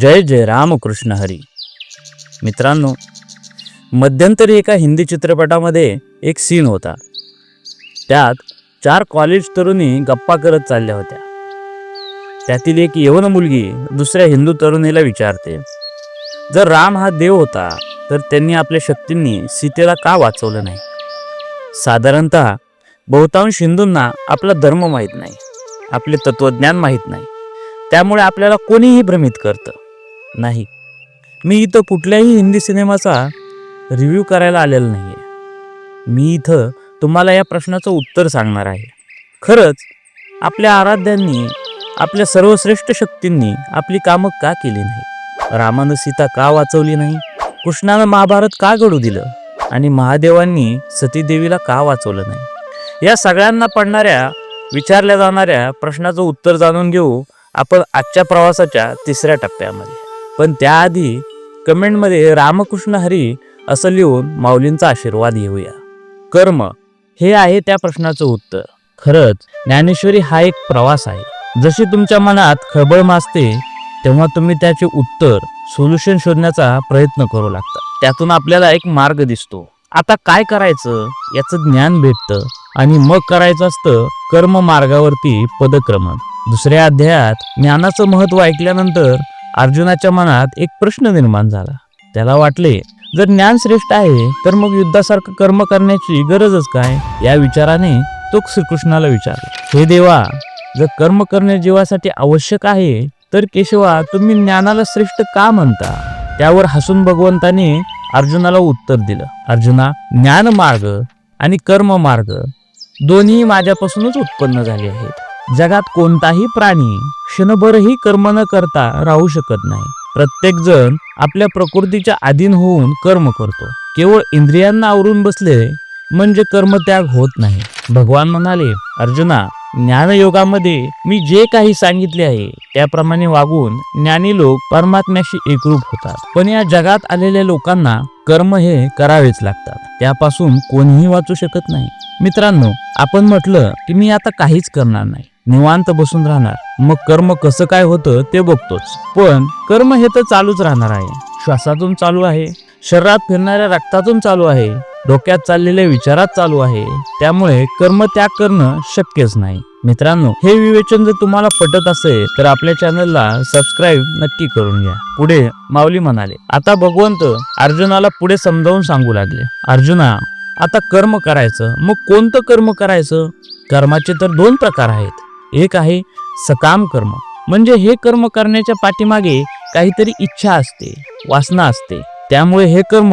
जय जय रामकृष्ण हरी. मित्रांनो मध्यंतरी एका हिंदी चित्रपटामध्ये एक सीन होता. त्यात चार कॉलेज तरुणी गप्पा करत चालल्या होत्या. त्यातील एक यवन मुलगी दुसऱ्या हिंदू तरुणीला विचारते जर राम हा देव होता तर त्यांनी आपल्या शक्तींनी सीतेला का वाचवलं नाही? साधारणत बहुतांश हिंदूंना आपला धर्म माहीत नाही आपले तत्वज्ञान माहीत नाही. त्यामुळे आपल्याला कोणीही भ्रमित करतं. नाही. मी इथं कुठल्याही हिंदी सिनेमाचा रिव्ह्यू करायला आलेलो नाही आहे मी इथं तुम्हाला या प्रश्नाचं उत्तर सांगणार आहे. खरंच आपल्या आराध्यांनी आपल्या सर्वश्रेष्ठ शक्तींनी आपली कामं का केली नाही? रामानं सीता का वाचवली नाही? कृष्णानं महाभारत का घडू दिलं? आणि महादेवांनी सतीदेवीला का वाचवलं नाही? या सगळ्यांना पडणाऱ्या विचारल्या जाणाऱ्या प्रश्नाचं उत्तर जाणून घेऊ आपण आजच्या प्रवासाच्या तिसऱ्या टप्प्यामध्ये. पण त्याआधी कमेंटमध्ये रामकृष्ण हरी असं लिहून माऊलींचा आशीर्वाद घेऊया. कर्म हे आहे त्या प्रश्नाचं उत्तर. खरंच ज्ञानेश्वरी हा एक प्रवास आहे. जशी तुमच्या मनात खळबळ माजते तेव्हा तुम्ही त्याचे उत्तर सोल्युशन शोधण्याचा प्रयत्न करू लागता. त्यातून आपल्याला एक मार्ग दिसतो. आता काय करायचं? याचं ज्ञान भेटतं आणि मग करायचं असतं कर्म मार्गावरती पदक्रमण. दुसऱ्या अध्यायात ज्ञानाचं महत्त्व ऐकल्यानंतर अर्जुनाच्या मनात एक प्रश्न निर्माण झाला. त्याला वाटले जर ज्ञान श्रेष्ठ आहे तर मग युद्धासारखं कर्म करण्याची गरजच काय? या विचाराने तो श्रीकृष्णाला विचारला. हे देवा जर कर्म करणे जीवासाठी आवश्यक आहे तर केशवा तुम्ही ज्ञानाला श्रेष्ठ का म्हणता? त्यावर हसून भगवंताने अर्जुनाला उत्तर दिलं. अर्जुना ज्ञान मार्ग आणि कर्म मार्ग दोन्ही माझ्यापासूनच उत्पन्न झाले आहेत. जगात कोणताही प्राणी क्षणभरही कर्म न करता राहू शकत नाही. प्रत्येक जण आपल्या प्रकृतीच्या अधीन होऊन कर्म करतो. केवळ इंद्रियांना आवरून बसले म्हणजे कर्मत्याग होत नाही. भगवान म्हणाले अर्जुना ज्ञानयोगामध्ये मी जे काही सांगितले आहे त्याप्रमाणे वागून ज्ञानी लोक परमात्म्याशी एकरूप होतात. पण या जगात आलेल्या लोकांना कर्म हे करावेच लागतात. त्यापासून कोणीही वाचू शकत नाही. मित्रांनो आपण म्हटलं की मी आता काहीच करणार नाही. निवांत बसून राहणार. मग कर्म कसं काय होतं ते बघतोच. पण कर्म हे तर चालूच राहणार आहे. श्वासातून चालू आहे. शरीरात फिरणाऱ्या रक्तातून चालू आहे. डोक्यात चाललेल्या विचारात चालू आहे. त्यामुळे कर्म त्याग करणं शक्यच नाही. मित्रांनो हे विवेचन जर तुम्हाला पटत असेल तर आपल्या चॅनलला सबस्क्राईब नक्की करून घ्या. पुढे माऊली म्हणाले आता भगवंत अर्जुनाला पुढे समजावून सांगू लागले. अर्जुना आता कर्म करायचं. मग कोणतं कर्म करायचं? कर्माचे तर दोन प्रकार आहेत. एक आहे सकाम कर्म. म्हणजे हे कर्म करण्याच्या पाठीमागे काहीतरी इच्छा असते वासना असते. त्यामुळे हे कर्म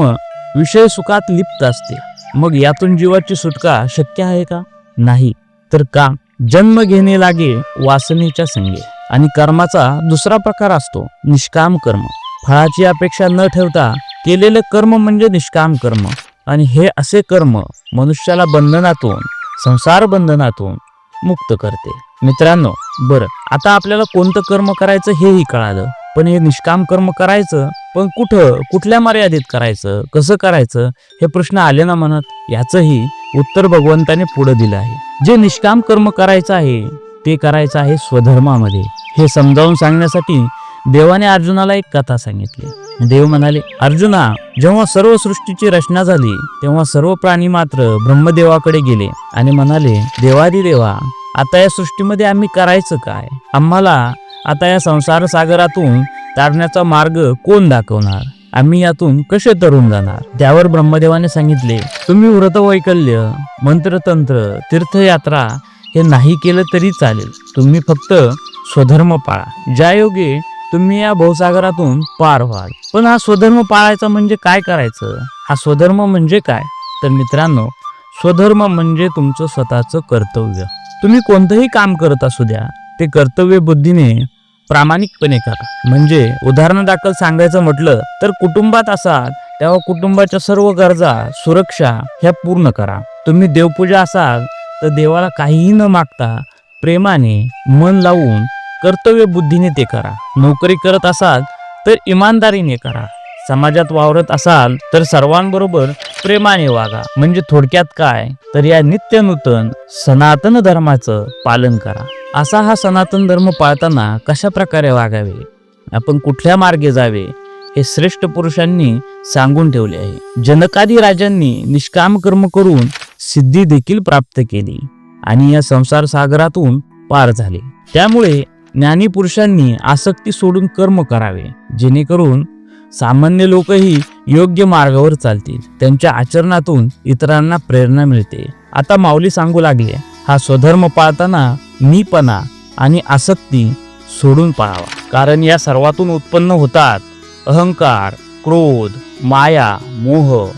विषय सुखात लिप्त असते. मग यातून जीवाची सुटका शक्य आहे का? नाही. तर का? जन्म घेणे लागे वासनेच्या संगे. आणि कर्माचा दुसरा प्रकार असतो निष्काम कर्म. फळाची अपेक्षा न ठेवता केलेले कर्म म्हणजे निष्काम कर्म. आणि हे असे कर्म मनुष्याला बंधनातून संसार बंधनातून मुक्त करते. मित्रांनो बरं आता आपल्याला कोणतं कर्म करायचं हेही कळालं. पण हे निष्काम कर्म करायचं पण कुठं कुठल्या मर्यादित करायचं कसं करायचं हे प्रश्न आले ना म्हणत याचंही उत्तर भगवंताने पुढे दिलं आहे. जे निष्काम कर्म करायचं आहे ते करायचं आहे स्वधर्मामध्ये. हे समजावून सांगण्यासाठी देवाने अर्जुनाला एक कथा सांगितली. देव म्हणाले अर्जुना जेव्हा सर्व सृष्टीची रचना झाली तेव्हा सर्व प्राणी मात्र ब्रह्मदेवाकडे गेले आणि म्हणाले देवादी देवा आता या सृष्टीमध्ये आम्ही करायचं काय? आम्हाला आता या संसार सागरातून तारण्याचा मार्ग कोण दाखवणार? आम्ही यातून कसे तरुण जाणार? त्यावर ब्रह्मदेवाने सांगितले तुम्ही व्रत वैकल्य मंत्रतंत्र तीर्थयात्रा हे नाही केलं तरी चालेल. तुम्ही फक्त स्वधर्म पाळा. ज्या योगे तुम्ही या भवसागरातून पार व्हाल. पण हा स्वधर्म पाळायचा म्हणजे काय करायचं? हा स्वधर्म म्हणजे काय? तर मित्रांनो स्वधर्म म्हणजे तुमचं स्वतःचं कर्तव्य. तुम्ही कोणतंही काम करत असू द्या ते कर्तव्य बुद्धीने प्रामाणिकपणे करा. म्हणजे उदाहरण दाखल सांगायचं म्हटलं तर कुटुंबात असाल तेव्हा कुटुंबाच्या सर्व गरजा सुरक्षा ह्या पूर्ण करा. तुम्ही देवपूजा असाल तर देवाला काहीही न मागता प्रेमाने मन लावून कर्तव्य बुद्धीने ते करा. नोकरी करत असाल तर इमानदारीने करा. समाजात वावरत असाल तर सर्वांबरोबर प्रेमाने वागा. म्हणजे थोडक्यात काय? तर या नित्य नूतन सनातन धर्माचं पालन करा. असा हा सनातन धर्म पाळताना कशा प्रकारे वागावे? आपण कुठल्या मार्गे जावे? हे श्रेष्ठ पुरुषांनी सांगून ठेवले आहे. जनकादी राजांनी निष्काम कर्म करून सिद्धी देखील प्राप्त केली आणि या संसार सागरातून पार झाले. त्यामुळे ज्ञानी पुरुषांनी आसक्ती सोडून कर्म करावे जेणेकरून सामान्य लोकही योग्य मार्गावर चालतील. त्यांच्या आचरणातून इतरांना प्रेरणा मिळते. आता माऊली सांगू लागले हा स्वधर्म पाळताना मीपणा आणि आसक्ती सोडून पाळावा. कारण या सर्वातून उत्पन्न होतात अहंकार क्रोध माया मोह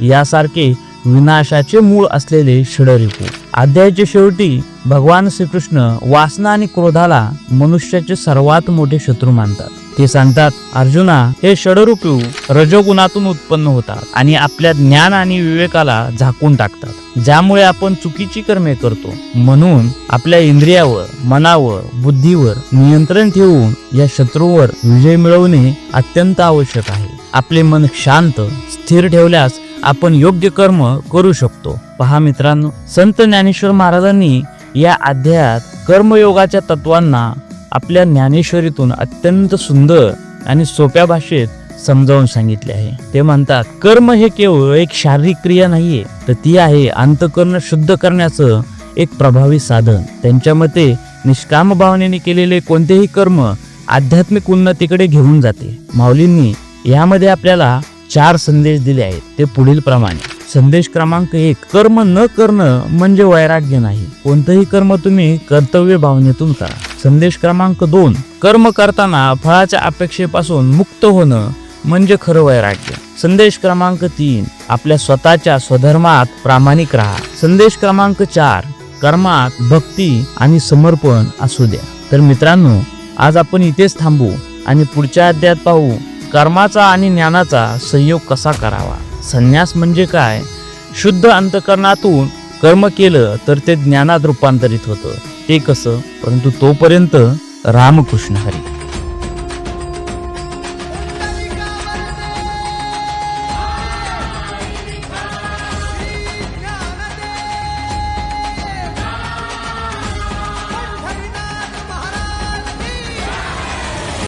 यासारखे विनाशाचे मूळ असलेले षडरिपू अध्यायाच्या शेवटी भगवान श्रीकृष्ण वासना आणि क्रोधाला मनुष्याचे सर्वात मोठे शत्रू मानतात. ते सांगतात अर्जुना हे षडरूपू रजोगुणातून उत्पन्न होतात आणि आपल्या ज्ञान आणि विवेकाला झाकून टाकतात. ज्यामुळे आपण चुकीची कर्मे करतो. म्हणून आपल्या इंद्रियावर मनावर बुद्धीवर नियंत्रण ठेवून या शत्रूवर विजय मिळवणे अत्यंत आवश्यक आहे. आपले मन शांत स्थिर ठेवल्यास आपण योग्य कर्म करू शकतो. पहा मित्रांनो संत ज्ञानेश्वर महाराजांनी या अध्यायात कर्मयोगाच्या तत्वांना आपल्या ज्ञानेश्वरीतून अत्यंत सुंदर आणि सोप्या भाषेत समजावून सांगितले आहे. ते म्हणतात कर्म हे केवळ एक शारीरिक क्रिया नाहीये तर ती आहे अंतकर्ण शुद्ध करण्याचं एक प्रभावी साधन. त्यांच्या मते निष्काम भावनेने केलेले कोणतेही कर्म आध्यात्मिक उन्नतीकडे घेऊन जाते. माऊलींनी यामध्ये आपल्याला चार संदेश दिले आहेत. ते पुढील प्रमाणे. संदेश क्रमांक एक कर्म न करणं म्हणजे वैराग्य नाही. कोणतंही कर्म तुम्ही कर्तव्य भावनेतून करा. संदेश क्रमांक दोन कर्म करताना फळाच्या अपेक्षेपासून मुक्त होणं म्हणजे खरं वैराग्य. संदेश क्रमांक तीन आपल्या स्वतःच्या स्वधर्मात प्रामाणिक राहा. संदेश क्रमांक चार कर्मात भक्ती आणि समर्पण असू द्या. तर मित्रांनो आज आपण इथेच थांबू आणि पुढच्या अध्यायात पाहू कर्माचा आणि ज्ञानाचा संयोग कसा करावा? संन्यास म्हणजे काय? शुद्ध अंतकरणातून कर्म केलं तर ते ज्ञानात रूपांतरित होतं. ते कसं? परंतु तोपर्यंत रामकृष्ण हरी.